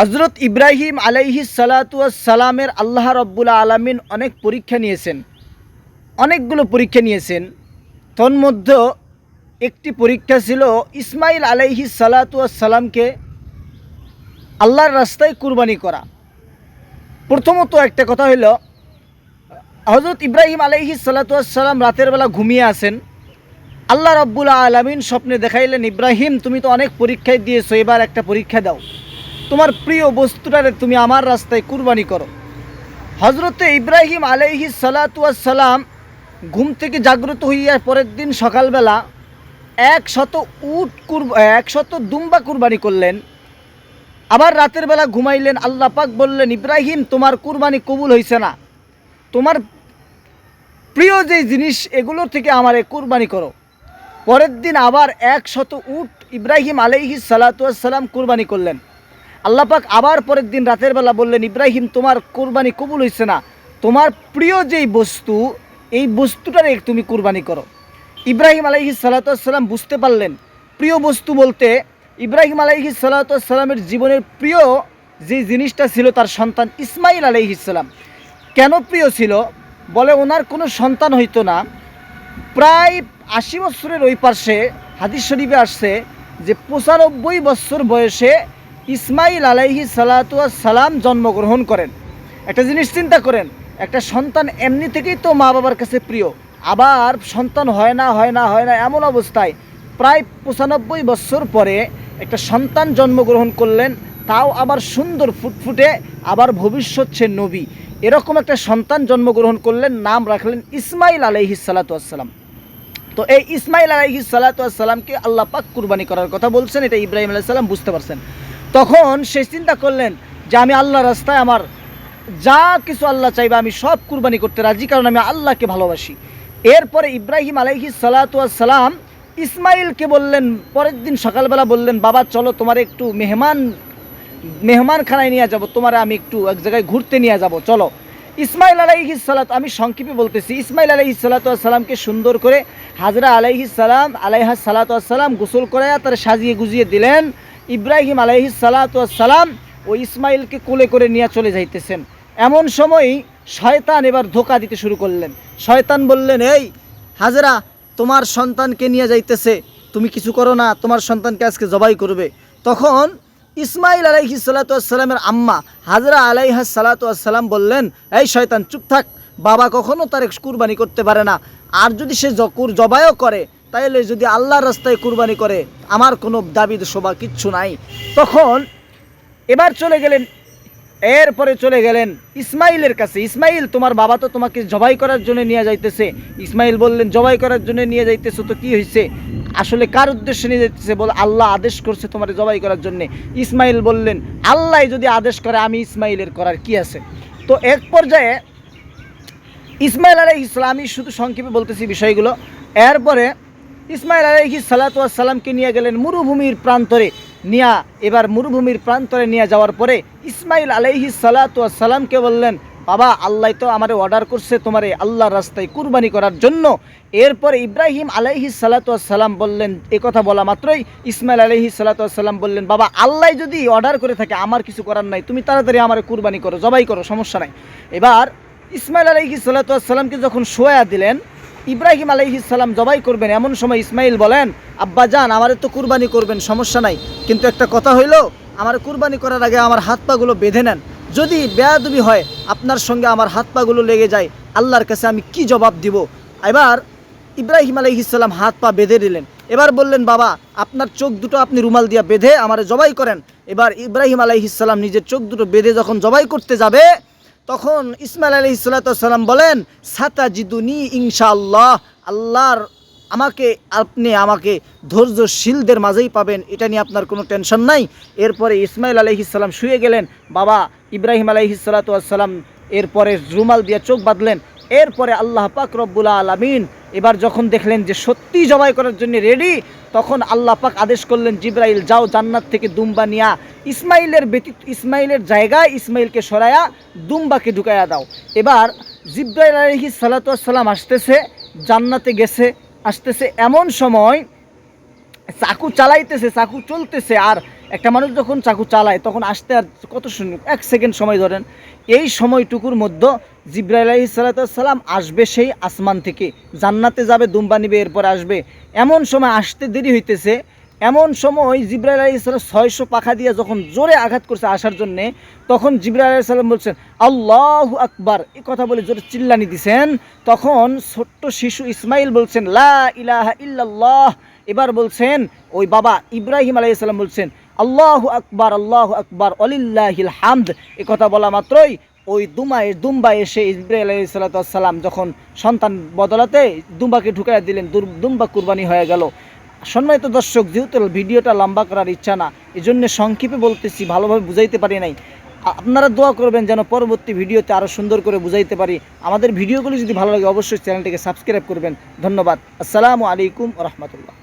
হজরত ইব্রাহিম আলাইহি সালামের আল্লাহ রব্বুল আলমিন অনেক পরীক্ষা নিয়েছেন, অনেকগুলো পরীক্ষা নিয়েছেন। তন্মধ্যে একটি পরীক্ষা ছিল ইসমাইল আলাইহি সালামকে আল্লাহর রাস্তায় কুরবানি করা। প্রথমত একটা কথা হইল হজরত ইব্রাহিম আলাইহি সালাম রাতের বেলা ঘুমিয়ে আসেন আল্লাহ রব্বুল আলমিন স্বপ্নে দেখাইলেন, ইব্রাহিম, তুমি তো অনেক পরীক্ষায় দিয়েছ, এবার একটা পরীক্ষা দাও। তোমার প্রিয় বস্তুটারে তুমি আমার রাস্তায় কুরবানি করো। হজরতে ইব্রাহিম আলাইহি সালাম ঘুম থেকে জাগ্রত হইয়া পরের দিন সকালবেলা একশত উট কুরব একশত দুম্বা কুরবানি করলেন। আবার রাতের বেলা ঘুমাইলেন, আল্লাহ পাক বললেন, ইব্রাহিম, তোমার কুরবানি কবুল হয়েছে না। তোমার প্রিয় যে জিনিস, এগুলো থেকে আমারে কুরবানি করো। পরের দিন আবার একশত উট ইব্রাহিম আলাইহি সালাতাম কুরবানি করলেন। আল্লাপাক আবার পরের দিন রাতের বেলা বললেন, ইব্রাহিম, তোমার কোরবানি কবুল হয়েছে না। তোমার প্রিয় যেই বস্তু, এই বস্তুটারে তুমি কুরবানি করো। ইব্রাহিম আলাইহি সালাতাম বুঝতে পারলেন, প্রিয় বস্তু বলতে ইব্রাহিম আলাইহি সালাতামের জীবনের প্রিয় যে জিনিসটা ছিল তার সন্তান ইসমাইল আলাইহিসাল্লাম কেন প্রিয় ছিল? বলে ওনার কোনো সন্তান হইতো না। প্রায় আশি বছরের ওই পার্শ্বে হাদিস শরীফে আসছে যে পঁচানব্বই বছর বয়সে ইসমাইল আলাইহি সালাম জন্মগ্রহণ করেন। একটা জিনিস চিন্তা করেন, একটা সন্তান এমনি থেকেই তো মা বাবার কাছে প্রিয়। আবার সন্তান হয় না হয় না হয় না এমন অবস্থায় প্রায় পঁচানব্বই বছর পরে একটা সন্তান জন্মগ্রহণ করলেন, তাও আবার সুন্দর ফুটফুটে, আবার ভবিষ্যৎ সে নবী। এরকম একটা সন্তান জন্মগ্রহণ করলেন, নাম রাখলেন ইসমাইল আলাইহি সালাতাম তো এই ইসমাইল আলাইহি সালাতামকে আল্লাহ পাক কুরবানি করার কথা বলছেন, এটা ইব্রাহিম আলাইসাল্লাম বুঝতে পারছেন। তখন সে চিন্তা করলেন যে আমি আল্লাহ রাস্তায় আমার যা কিছু আল্লাহ চাইবে আমি সব কুরবানি করতে রাজি, কারণ আমি আল্লাহকে ভালোবাসি। এরপরে ইব্রাহিম আলাইহি সালাতাম ইসমাইলকে বললেন, পরের দিন সকালবেলা বললেন, বাবা, চলো তোমার একটু মেহমান, মেহমানখানায় নিয়ে যাব, তোমার আমি একটু এক জায়গায় ঘুরতে নিয়ে যাব, চলো। ইসমাইল আলাইহি সালাত আমি সংক্ষেপে বলতেছি, ইসমাইল আলাইহি সালাতামকে সুন্দর করে হাজরা আলাইহি সালাম আলাইহা সালাতাম গোসল করে তার সাজিয়ে গুজিয়ে দিলেন। ইব্রাহিম আলাইহি সালাতাম ও ইসমাইলকে কোলে করে নিয়ে চলে যাইতেছেন। এমন সময় শয়তান এবার ধোকা দিতে শুরু করলেন। শয়তান বললেন, এই হাজরা, তোমার সন্তানকে নিয়ে যাইতেছে। তুমি কিছু করো না, তোমার সন্তানকে আজকে জবাই করবে। তখন ইসমাইল আলাইহি সালাতামের আম্মা হাজরা আলাইহা সালাতাম বললেন, এই শয়তান, চুপ থাক। বাবা কখনো তার কুরবানি করতে পারে না। আর যদি সে জকুর জবাইও করে তাইলে যদি আল্লাহর রাস্তায় কুরবানি করে, আমার কোনো দাবি শোভা কিচ্ছু নাই। তখন এবার চলে গেলেন, এরপরে চলে গেলেন ইসমাইলের কাছে। ইসমাইল, তোমার বাবা তো তোমাকে জবাই করার জন্য নিয়ে যাইতেছে। ইসমাইল বললেন, জবাই করার জন্য নিয়ে যাইতেছো তো কি হয়েছে আসলে কার উদ্দেশ্যে নিয়ে যাইতেছে বল? আল্লাহ আদেশ করছে তোমার জবাই করার জন্য। ইসমাইল বললেন, আল্লাহ যদি আদেশ করে, আমি ইসমাইলের করার কি আছে? তো এক পর্যায়ে ইসমাইল আলাই ইসলামী শুধু সংক্ষেপে বলতেছি বিষয়গুলো। এরপরে ইসমাইল আলাইহি সালাতামকে নিয়ে গেলেন মরুভূমির প্রান্তরে। নিয়া, এবার মরুভূমির প্রান্তরে নিয়ে যাওয়ার পরে ইসমাইল আলাইহি সালাতামকে বললেন, বাবা, আল্লাহ তো আমার অর্ডার করছে তোমারে আল্লাহর রাস্তায় কুরবানি করার জন্য। এরপরে ইব্রাহিম আলাইহি সালাতাম বললেন, এ কথা বলা মাত্রই। ইসমাইল আলাইহি সালাতাম বললেন, বাবা, আল্লাহ যদি অর্ডার করে থাকে, আমার কিছু করার নাই। তুমি তাড়াতাড়ি আমার কুরবানি করো, জবাই করো, সমস্যা নাই। এবার ইসমাইল আলাইহি সালাতামকে যখন শোয়া দিলেন ইব্রাহিম আলাইহিসাল্লাম জবাই করবেন। এমন সময় ইসমাইল বলেন, আব্বা যান, আমার তো কুরবানি করবেন, সমস্যা নাই। কিন্তু একটা কথা হইল, আমার কুরবানি করার আগে আমার হাত পাগুলো বেঁধে নেন। যদি বেয়াদবি হয়, আপনার সঙ্গে আমার হাত পাগুলো লেগে যায়, আল্লাহর কাছে আমি কি জবাব দিব? এবার ইব্রাহিম আলাইহিসাল্লাম হাত পা বেঁধে দিলেন। এবার বললেন, বাবা, আপনার চোখ দুটো আপনি রুমাল দিয়া বেঁধে আমারে জবাই করেন। এবার ইব্রাহিম আলাইহিসাল্লাম নিজের চোখ দুটো বেঁধে যখন জবাই করতে যাবে তখন ইসমাইল আলী সাল্লাম বলেন সাতা জিদুনি আল্লাহর আমাকে, আপনি আমাকে ধৈর্যশীলদের মাঝেই পাবেন, এটা নিয়ে আপনার কোনো টেনশন নাই। এরপরে ইসমাইল আলহিসাল্লাম শুয়ে গেলেন, বাবা, ইব্রাহিম আলহি সালাতাম এরপরে রুমাল দিয়ে চোখ বাঁধলেন। এরপরে আল্লাহ পাক রব্বুল আলমিন এবার যখন দেখলেন যে সত্যি জবাই করার জন্য রেডি তখন আল্লাহ পাক আদেশ করলেন, জিব্রাইল, যাও জান্নাত থেকে দুম্বা নিয়া ইসমাইলের ব্যতীত, ইসমাইলের জায়গায় ইসমাইলকে সরায়া দুম্বাকে ঢুকাইয়া দাও। এবার জিব্রাইল আলহি সালাতাম আসতেছে, জান্নাতে গেছে, আসতেছে এমন সময় চাকু চালাইতেছে, চাকু চলতেছে, আর একটা মানুষ যখন চাকু চালায়, তখন আসতে আর কত এক সেকেন্ড সময় ধরেন, এই সময়টুকুর মধ্যে জিব্রাইল আলাহি সালাতাম আসবে সেই আসমান থেকে। জান্নাতে যাবে, দুম্বা নিবে, এরপর আসবে। এমন সময় আসতে দেরি হইতেছে, এমন সময় জিব্রাইল আলাহি সাল্লাম ছয়শো পাখা দিয়ে যখন জোরে আঘাত করছে আসার জন্যে, তখন জিব্রাইল আলাহি সাল্লাম বলছেন, আল্লাহ আকবার। এই কথা বলে জোরে চিল্লানি দিছেন। তখন ছোট্ট শিশু ইসমাইল বলছেন, লা ইলাহা ইল্লাল্লাহ। এবার বলছেন, ওই বাবা ইব্রাহিম আলাইসাল্লাম বলছেন, আল্লাহ আকবার আল্লাহ আকবার অলিল্লাহিল হামদ। এ কথা বলা মাত্রই ওই দুমায়, দুম্বা এসে ইব্রাহিম আলাইসাল্লাম যখন সন্তান বদলাতে দুম্বাকে ঢুকাই দিলেন দুম্বা কুরবানি হয়ে গেল। সম্মানিত দর্শক, যেহেতু ভিডিওটা লম্বা করার ইচ্ছা না এই জন্য সংক্ষেপে বলতেছি, ভালোভাবে বুঝাইতে পারি নাই। আপনারা দোয়া করবেন যেন পরবর্তী ভিডিওতে আরও সুন্দর করে বুঝাইতে পারি। আমাদের ভিডিওগুলি যদি ভালো লাগে, অবশ্যই চ্যানেলটিকে সাবস্ক্রাইব করবেন। ধন্যবাদ। আসসালামু আলাইকুম রহমতুল্লাহ।